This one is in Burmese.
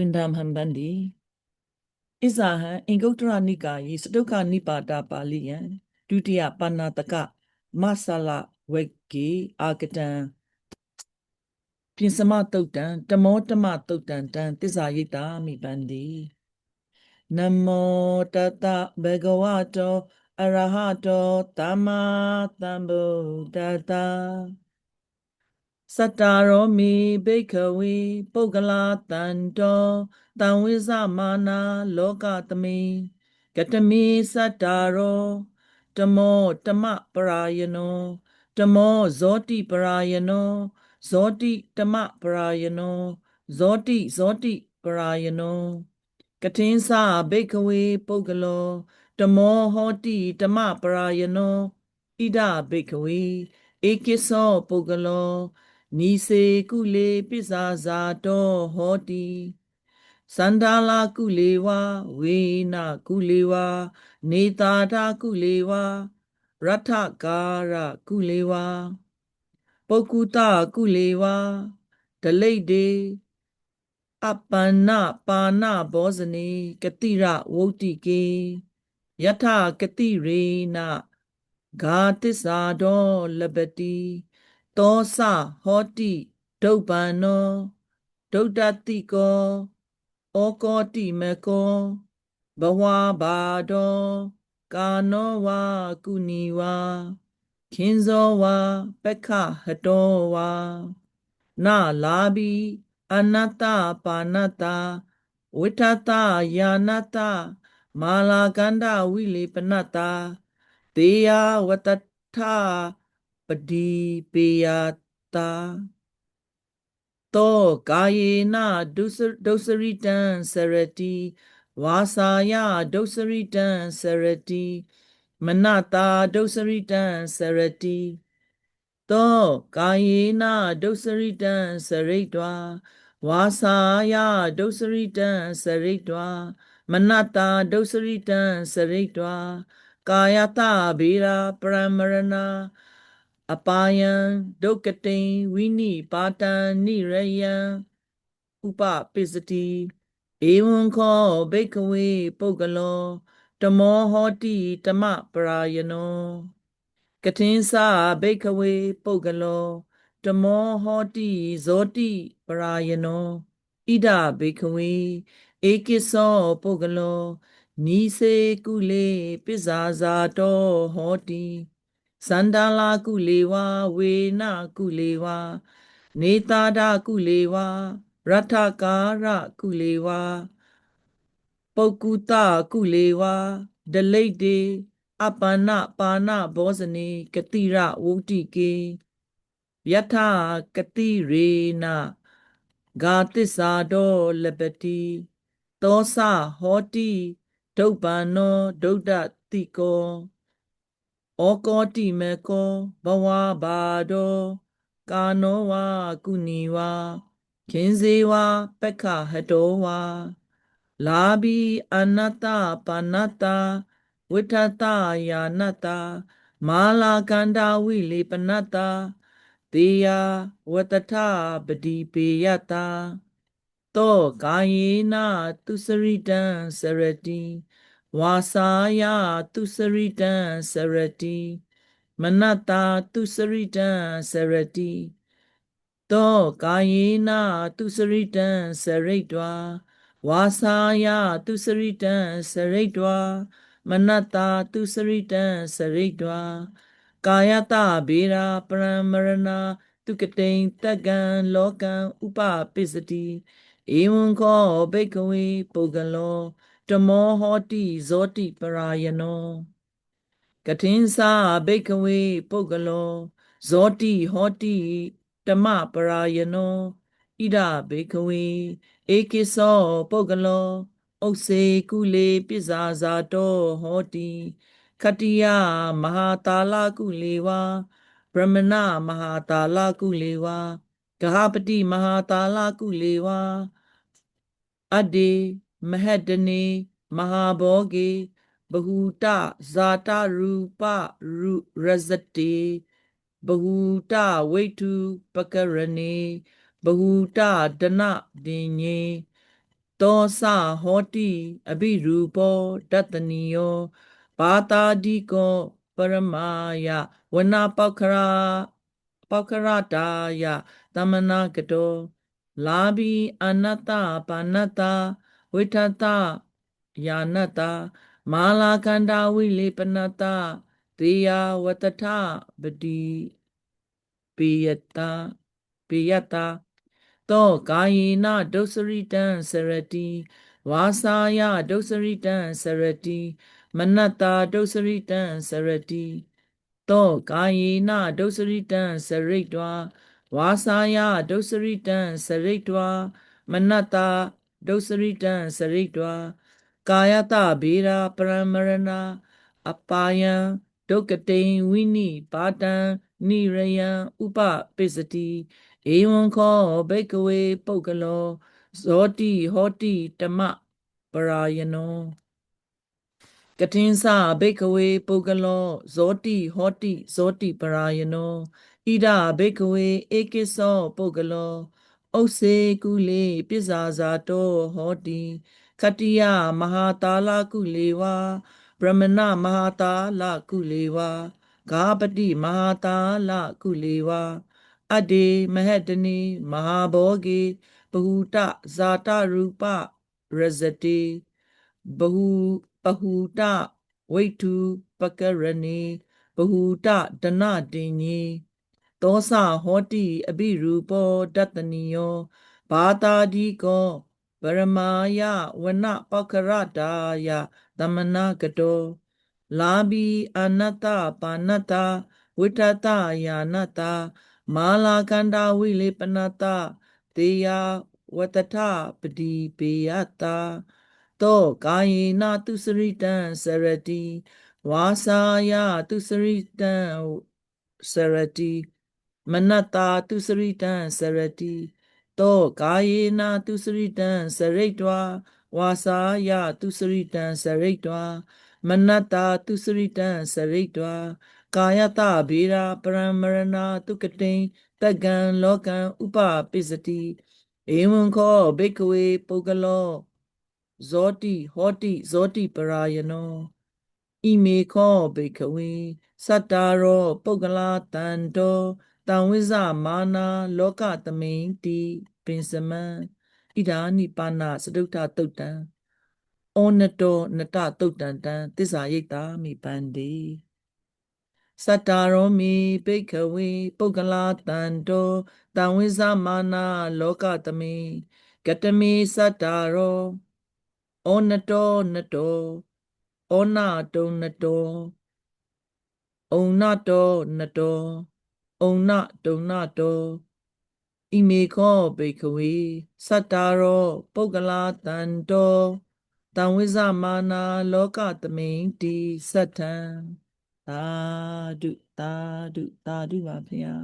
ဝိန္ဒမ်ဟံဗန္ဒီဣဇာဟံအင်္ဂုတ္တရနိကာယေစတုခနိပါတာပါဠိယံဒုတိယပါဏာတကမဆလဝေကေအာကတံပြင်စမတုတ်တံတမောတမတုတ်တံတံတစ္ဆာယိတာမိပန္တိနမောတတဘေဂဝတောအရဟတောသမ္မာသမ္ဗုဒ္ဓတ္တ စတ္တာရောမိဘိခဝေပုဂ္ဂလာတန်တောတံဝိဇမာနာလောကသမိကတမိစတ္တာရောတမောတမပရာယနောတမောဇောတိပရာယနောဇောတိတမပရာယနောဇောတိဇောတိပရာယနောကထင်းစာဘိခဝေပုဂ္ဂလောတမောဟောတိတမပရာယနောဣဒဘိခဝေဧကိသောပုဂ္ဂလော နီစေကုလေပိဇာဇာတောဟောတိစန္ဒာလာကုလေဝါဝေနကုလေဝါနေတာတာကုလေဝါရထကာရကုလေဝါပုဂ္ကုတကုလေဝါဒလိတ်ဒေအပန္နပါဏဘောဇနေကတိရဝုတ်တိကေယထကတိရေနဂာတစ္ဆာဒောလပတိ သောစဟောတိဒုပ္ပန္နောဒုဒ္ဒတိကောဩကောတိမကောဘဝဘာဒောကာနောဝါကုဏီဝါခင်ဇောဝါပက္ခဟတောဝါနာလာဘီအနတ္တပါဏတ္တဝိထတယာနတ္တမာလာကန္ဒဝိလေပနတ္တတေယဝတ္ထ ပတိပေယတာတောကာယေနဒုစဒုစရိတံစရတိဝါစာယဒုစရိတံစရတိမနတာဒုစရိတံစရတိတောကာယေနဒုစရိတံစရိတ္တဝါဝါစာယဒုစရိတံစရိတ္တဝါမနတာဒုစရိတံစရိတ္တဝါကာယတဗေရာပရမရဏ အပါယံဒုက္ကတိဝိနိပါတံနိရယံဥပပိစတိဧဝံခောဘိကဝေပုဂ္ဂလောတမောဟောတိတမပရာယနောကထင်းစာဘိကဝေပုဂ္ဂလောတမောဟောတိဇောတိပရာယနောဣဒဘိကဝေဧကိသောပုဂ္ဂလောနီစေကုလေပိဇာဇာတောဟောတိ စန္ဒလာကုလေဝါဝေနကုလေဝါနေတာဒကုလေဝါရထကာရကုလေဝါပုဂ္ကုတကုလေဝါဒလိတ်တေအပန္နပါဏဘောဇနေကတိရဝုတိကေယထကတိရေနဂာတစ္ဆာဒောလပတိသောစဟောတိဒုပ္ပန္နောဒုဒ္ဒတိကော ဩကောတိမေကောဘဝဘာဒောကာနောဝါကုဏီဝါခင်ဇေဝါပက္ခဟတောဝါလာဘီအနတ္တပါဏတ္တဝိထတယာနတ္တမာလာကန္တာဝိလေပနတ္တတေယဝတထပတိပေယတာတောကာယေန သူစရိတံစရတိ ဝါစာယသူစရိတံစရတိမနတာသူစရိတံစရတိတောကာယေနသူစရိတံစရိတ်တွာဝါစာယသူစရိတံစရိတ်တွာမနတာသူစရိတံစရိတ်တွာကာယတဗေရာပရမရဏတုကတိန်တက္ကံလောကံဥပပိစတိဧဝံခောဘိကဝေပုဂ္ဂလော တမောဟောတိဇောတိပရာယနောကထင်းစာဘိကဝေပုဂ္ဂလောဇောတိဟောတိတမပရာယနောဣဒဘိကဝေဧကိသောပုဂ္ဂလောဥစေကုလေပိဇာဇာတောဟောတိခတ္တိယမဟာတာလကုလေဝါဗြဟ္မဏမဟာတာလကုလေဝါဂဟပတိမဟာတာလကုလေဝါအတ္တိ မဟတနေမဟာဘောဂေဘဟုတဇာတရူပရူရဇတိဘဟုတဝိတုပကရဏေဘဟုတဒနဒိညေသောစဟောတိအဘိရူပောတတ္တနိယောဘာတာဒီကောပရမာယဝနာပောက္ခရာပောက္ခရတာယသမနာကတောလာဘီအနတ္တပါဏတ္တ ဝိထတယာနတ္တမာလာကန္တာဝိလေပနတ္တတေယဝတ္တထပတိပိယတပိယတသောကာယေနဒုစရိတံစရတိဝါစာယဒုစရိတံစရတိမနတ္တာဒုစရိတံစရတိသောကာယေနဒုစရိတံစရိတ်တွာဝါစာယဒုစရိတံစရိတ်တွာမနတ္တာ ဒုစရိတံစရိတ်တွာကာယတဗေရာပရမရဏအပါယံဒုက္ကတိန်ဝိနိပါတံနိရယံဥပပိစတိဧဝံခောဘိကဝေပုဂ္ဂလောဇောတိဟောတိတမပရာယနောကထင်းစဘိကဝေပုဂ္ဂလောဇောတိဟောတိဇောတိပရာယနောဣဒဘိကဝေဧကိသောပုဂ္ဂလော ဥစေကုလေပိဇာဇာတောဟောတိခတ္တိယမဟာတာလကုလေဝါဗြဟ္မဏမဟာတာလကုလေဝါဂါပတိမဟာတာလကုလေဝါအတ္တေမဟတနိမဟာဘောဂေဘဟုတဇာတရူပရဇတိဘဟုပဟုတဝိတုပကရဏီဘဟုတဒနတင်ညေ သောစဟောတိအဘိရူပောတတနိယောဘာတာဒီကောပရမာယဝနပောက္ခရတာယသမနာကတောလာဘီအနတ္တပါဏတ္တဝိထတယာနတ္တမာလာကန္တာဝိလေပနတတေယဝတ္တထပတိပေယတာသောကာယေနသူစရိတံစရတိဝါစာယသူစရိတံစရတိ မနတ္တာသူစရိတံစရတိသောကာယေနသူစရိတံစရိတ်တွာဝါစာယသူစရိတံစရိတ်တွာမနတ္တာသူစရိတံစရိတ်တွာကာယတဗေရာပရမရဏတုကတိန်တက္ကံလောကံဥပပိစတိဧဝံခောဘိကဝေပုဂ္ဂလောဇောတိဟောတိဇောတိပရာယနောဣမေခောဘိကဝေစတ္တာရောပုဂ္ဂလာတန်တော တံဝိဇမာနာလောကသမိန်တိပင်စမံဣဒာနိပါဏစတုထတုတ်တံဩနတောနတတုတ်တံတံသစ္စာရိတ်တာမိပန္တိစတ္တာရောမိပိခဝေပုဂ္ဂလာတန်တောတံဝိဇမာနာလောကသမိကတမေစတ္တာရောဩနတောနတောဩနာတုံနတောဩနတောနတော ဩနတုံနတောဣမေခောဘေခဝေစတ္တာရောပုဂ္ဂလာတန်တောတံဝိဇမာနာလောကသမိန်တိစတ္ထံသာဓုသာဓုသာဓုပါဗျာ